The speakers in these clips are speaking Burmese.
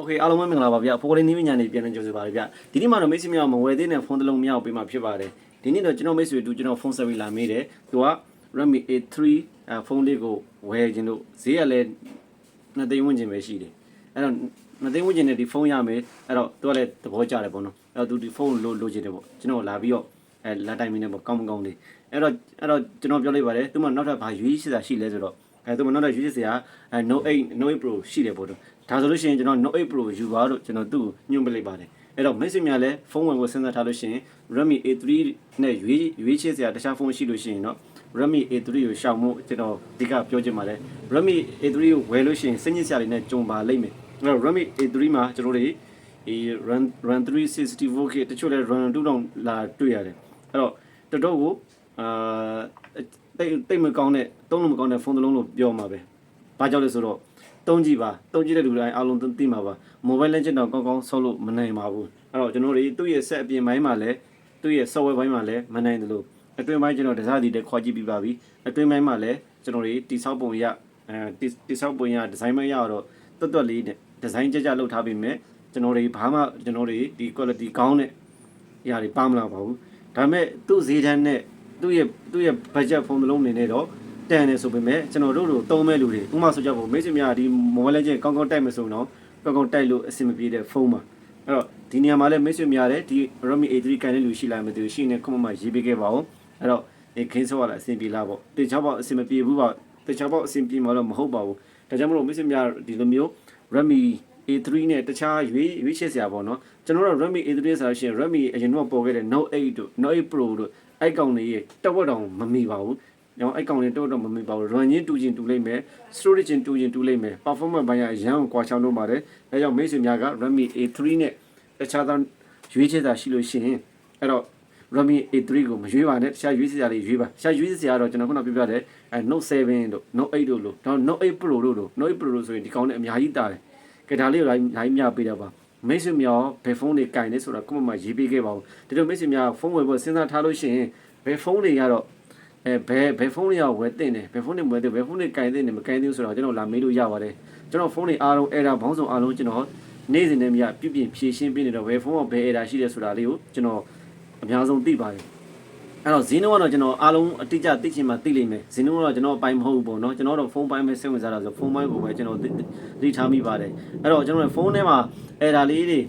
โอเคအားလုံးပဲမင်္ဂလာပါဗျဖိုးလေးနီးပညာနေပြန်နေကြိုဆိုပါရဗျဒီနေ့မှာတော့မိတ်ဆွေများမဝယ်သေးတဲ့ဖုန်းတစ်လုံးမြောက်ပေးမှာဖြစ်ပါတယ်ဒီနေ့တော့ကျွန်တော်မိတ်ဆွေတူကျွန်တော်ဖုန်းဆက်ပြီးလာမေးတယ်သူက Redmi A3 အဲဖုန်းလေးကိုဝယ်ခြင်းလို့ဈေးကလည်းနှစ်သိန်းဝန်းကျင်ပဲရှိတယ်အဲ့တော့နှစ်သိန်းဝန်းကျင်နဲ့ဒီဖုန်းရမယ်အဲ့တော့သူကလည်းသဘောကျတယ်ပေါ့နော်အဲ့တော့သူဒီဖုန်းလိုလိုချင်တယ်ပေါ့ကျွန်တော်လာပြီးတော့အဲလာတိုင်မင်းနဲ့ပေါ့ကောင်းမကောင်းလေးအဲ့တော့အဲ့တော့ကျွန်တော်ပြောလိုက်ပါတယ်သူမှနောက်ထပ်ဘာရွေးရှိတာရှိလဲဆိုတော့ အဲသူမှနောက်ထပ်ရွေးရှိစရာအဲ Note 8 Note 8 Pro ရှိတယ်ပေါ့တော့ဒါဆိုလို့ရှိရင်ကျွန်တော် Note 8 Pro ယူပါတော့ကျွန်တော်သူ့ကိုညွှန်ပလိုက်ပါတယ်အဲ့တော့မိတ်ဆွေများလည်းဖုန်းဝင်ကိုစဉ်းစားထားလို့ရှိရင် Redmi A3 နဲ့ရွေးရွေးချယ်စရာတခြားဖုန်းရှိလို့ရှိရင်တော့ Redmi A3 ကိုရှောင်မှုကျွန်တော်ဒီကပြောချင်ပါတယ် Redmi A3 ကိုဝယ်လို့ရှိရင်စိတ်ညစ်စရာတွေနဲ့ကြုံပါလိမ့်မယ်အဲ့တော့ Redmi A3 မှာကျွန်တော်တို့ဒီ run run 364K တချို့လည်း run 2000လာတွေ့ရတယ်အဲ့တော့တော်တော်ကိုအာ တိတ်တိတ်မကောင်းတဲ့သုံးလို့မကောင်းတဲ့ဖုန်းတစ်လုံးလို့ပြောမှာပဲဘာကြောင့်လဲဆိုတော့တုံးကြည့်ပါတုံးကြည့်တဲ့လူတိုင်းအားလုံးသိမှာပါ mobile legend တော့ကောင်းကောင်းဆောက်လို့မနိုင်ပါဘူးအဲ့တော့ကျွန်တော်တို့သူ့ရဲ့ set အပြင်ပိုင်းမှာလည်းသူ့ရဲ့ software ဘိုင်းမှာလည်းမနိုင်တယ်လို့အတွင်းပိုင်းကျွန်တော်တစားစီတက်ခေါ်ကြည့်ပြီးပါပြီအတွင်းပိုင်းမှာလည်းကျွန်တော်တို့တိဆောက်ပုံရအဲတိဆောက်ပုံရဒီဇိုင်းပိုင်းရတော့တွတ်တွတ်လေးနဲ့ဒီဇိုင်းကြကြလုပ်ထားပြီးမြဲကျွန်တော်တို့ဘာမှကျွန်တော်တို့ဒီ quality ကောင်းတဲ့အရာတွေပါမလာပါဘူးဒါပေမဲ့သူ့ဈေးတန်းနဲ့ သူ့ရဲ့သူ့ရဲ့ budget ဖုန်းတစ်လုံးအနေနဲ့တော့တန်တယ်ဆိုပေမဲ့ကျွန်တော်တို့တို့သုံးမဲ့လူတွေဥပမာဆိုကြပါဦးမိတ်ဆွေများဒီ mobile legend ကောင်းကောင်းတိုက်မစုံတော့ကောင်းကောင်းတိုက်လို့အဆင်မပြေတဲ့ဖုန်းပါအဲ့တော့ဒီနေရာမှာလည်းမိတ်ဆွေများလည်းဒီ Redmi A3 ကန်တဲ့လူရှိလာမှမသိဘူးရှိနေခုမှမှရေးပေးခဲ့ပါဦးအဲ့တော့ဒီခင်းစောကလည်းအဆင်ပြေလားပေါ့တေချောက်ပေါ့အဆင်မပြေဘူးပေါ့တေချောက်ပေါ့အဆင်ပြေမှာတော့မဟုတ်ပါဘူးဒါကြောင့်မလို့မိတ်ဆွေများဒီလိုမျိုး Redmi A3 နဲ့တခြားရွေးရွေးချယ်စရာပေါ့နော်ကျွန်တော်တို့ Redmi A3 ဆိုလို့ရှိရင် Redmi အရင်ကပေါ်ခဲ့တဲ့ Note 8တို့ Note 8 Pro တို့အဲ့ကောင်တွေရဲ့တက်ဝက်တောင်မမီပါဘူး။ကျွန်တော်အဲ့ကောင်တွေတက်ဝက်တောင်မမီပါဘူး။ run ချင်းတူချင်းတူလိုက်မယ်။ storage ချင်းတူချင်းတူလိုက်မယ်။ performance ဘိုင်းကအရန်ကွာချောင်းလို့ပါတယ်။ဒါကြောင့်မိတ်ဆွေများက Redmi A3 နဲ့တခြားသောရွေးချယ်တာရှိလို့ရှိရင်အဲ့တော့ Redmi A3 ကိုမရွေးပါနဲ့တခြားရွေးစရာတွေရွေးပါ။တခြားရွေးစရာတော့ကျွန်တော်ခုနပြောပြတဲ့အဲ Note 7တို့ Note 8တို့လို့ဒါ Note 8 Pro တို့လို့ Note 8 Pro လို့ဆိုရင်ဒီကောင်နဲ့အများကြီးတာတယ်။ ကဲဒါလေးကိုလိုက်လိုက်မြပေးတော့ပါ။မိတ်ဆွေများဘယ်ဖုန်းတွေကင်နေဆိုတာခုမှမှရေးပေးခဲ့ပါဦး။ဒီလိုမိတ်ဆွေများဖုန်းဝယ်ဖို့စဉ်းစားထားလို့ရှိရင်ဘယ်ဖုန်းတွေကတော့အဲဘယ်ဘယ်ဖုန်းတွေကဝယ်တင်တယ်ဘယ်ဖုန်းတွေမဝယ်တင်ဘယ်ဖုန်းတွေကင်တင်တယ်မကင်တင်ဆိုတော့ကျွန်တော်လာမေးလို့ရပါတယ်ကျွန်တော်ဖုန်းတွေအားလုံး error ဘောင်းဆောင်အားလုံးကျွန်တော်နေ့စဉ်နဲ့မြပြပြဖြည့်ရှင်းပေးနေတော့ဘယ်ဖုန်းကဘယ် error ရှိတယ်ဆိုတာလေးကိုကျွန်တော်အများဆုံးသိပါတယ် အဲ့တော့ဈေးနှုန်းကတော့ကျွန်တော်အားလုံးအတိအကျသိချင်မှသိလိမ့်မယ်ဈေးနှုန်းကတော့ကျွန်တော်အပိုင်းမဟုတ်ဘူးပေါ့နော်ကျွန်တော်တော့ဖုန်းပိုင်းပဲစိတ်ဝင်စားတာဆိုဖုန်းပိုင်းကိုပဲကျွန်တော်သိထားမိပါတယ်အဲ့တော့ကျွန်တော်ဖုန်းထဲမှာအဲ့ဒါလေးတွေ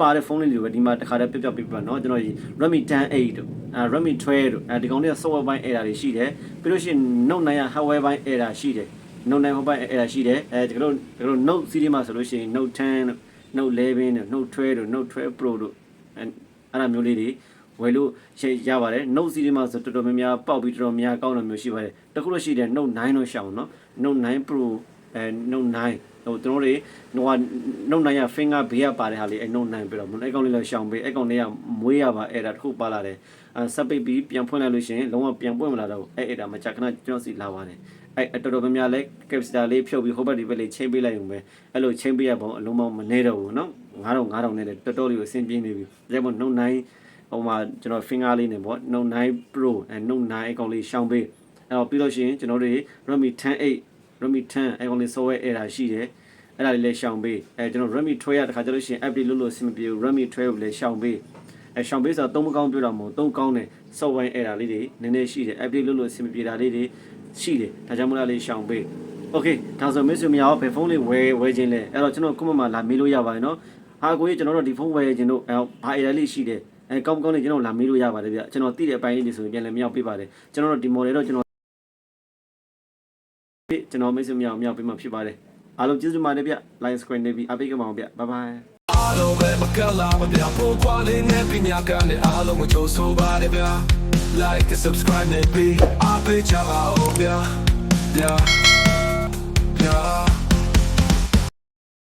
ပါတဲ့ဖုန်းလေးတွေပဲဒီမှာတခါတည်းပြပြပြပြနော်ကျွန်တော်ဒီ Redmi 10A တို့အဲ Redmi 12တို့အဲဒီကောင်တွေက software ပိုင်း error တွေရှိတယ်ပြီးလို့ရှိရင် Note 9က hardware ပိုင်း error ရှိတယ် Note 9 hardware error ရှိတယ်အဲဒီကတော့ဒီကတော့ Note series မှာဆိုလို့ရှိရင် Note 10တို့ Note 11တို့ Note 12တို့ Note 12 Pro တို့အဲအဲ့ဒါမျိုးလေးတွေ ဝယ်လို့ရှိရပါတယ် Note series မှာဆိုတော်တော်များများပေါက်ပြီးတော်တော်များကောင်းတယ်မျိုးရှိပါတယ်တခုလို့ရှိတယ် Note 9လို့ရှောင်းเนาะ Note 9 Pro အဲ Note 9ဟိုကျွန်တော်တွေဟိုကနှုတ်နိုင်ရ finger ဘေးကပါတဲ့ဟာလေးအဲ့နှုတ်နိုင်ပြီးတော့အဲ့ကောင်လေးလည်းရှောင်ပေးအဲ့ကောင်လေးကမွေးရပါအဲ့ဒါတစ်ခုပါလာတယ်အဲဆက်ပိတ်ပြီးပြန်ဖွင့်လိုက်လို့ရှိရင်လုံးဝပြန်ပွင့်မလာတော့အဲ့အဲ့ဒါမကြခဏကျွန်တော်စီလာပါတယ်အဲ့တော်တော်များများလဲ capacity လေးဖြုတ်ပြီးဟိုဘက်ဒီဘက်လေးချိန်ပေးလိုက်ရုံပဲအဲ့လိုချိန်ပေးရပုံအလုံးမမနေတော့ဘူးเนาะ9000 9000နဲ့လည်းတော်တော်လေးကိုအဆင်ပြေနေပြီဒါပေမဲ့နှုတ်နိုင် ဟိုမှာကျွန်တော် finger လေးနဲ့ပေါ့ Note 9 Pro အဲ Note 9အကောင်လေးရှောင်ပေးအဲ့တော့ပြီးလို့ရှိရင်ကျွန်တော်တို့ Redmi 10 Redmi 10အကောင်လေး software error ရှိတယ်အဲ့ဒါလေးလည်းရှောင်ပေးအဲကျွန်တော် Redmi 12ရတခါကျလို့ရှိရင် update လုပ်လို့အဆင်မပြေဘူး Redmi 12ကိုလည်းရှောင်ပေးအဲရှောင်ပေးဆိုတော့သုံးမကောင်းပြောတာမဟုတ်သုံးကောင်းတယ် software error လေးတွေနည်းနည်းရှိတယ် update လုပ်လို့အဆင်မပြေတာလေးတွေရှိတယ်ဒါကြောင့်မလို့လေးရှောင်ပေး Okay ဒါဆိုမင်းစုမရအောင်ဘယ်ဖုန်းလေးဝယ်ဝယ်ခြင်းလဲအဲ့တော့ကျွန်တော်ခုမှမှလာမေးလို့ရပါတယ်နော်ဟာကိုကြီးကျွန်တော်တို့ဒီဖုန်းဝယ်ခြင်းတို့အဲဘာ error လေးရှိတယ် အဲကောင်းကောင်းလေးကျွန်တော်လာမေးလို့ရပါတယ်ဗျကျွန်တော်သိတဲ့အပိုင်းလေးတွေဆိုရင်ပြန်လည်းမြောက်ပေးပါတယ်ကျွန်တော်တို့ဒီ model တော့ကျွန်တော်ကျွန်တော်မိတ်ဆွေမြောက်မြောက်ပေးမှဖြစ်ပါတယ်အားလုံးကျေးဇူးပါတယ်ဗျ line screen နေပြီးအပိတ်ကမောင်ဗျ bye bye အားလုံးပဲမကလာမပြဖို့ကွာလေးနဲ့ပညာကနဲ့အားလုံးကိုကြိုးဆိုပါတယ်ဗျာ like and subscribe နဲ့ပြီးအားပေးကြပါဦးဗျာဗျာဗျာ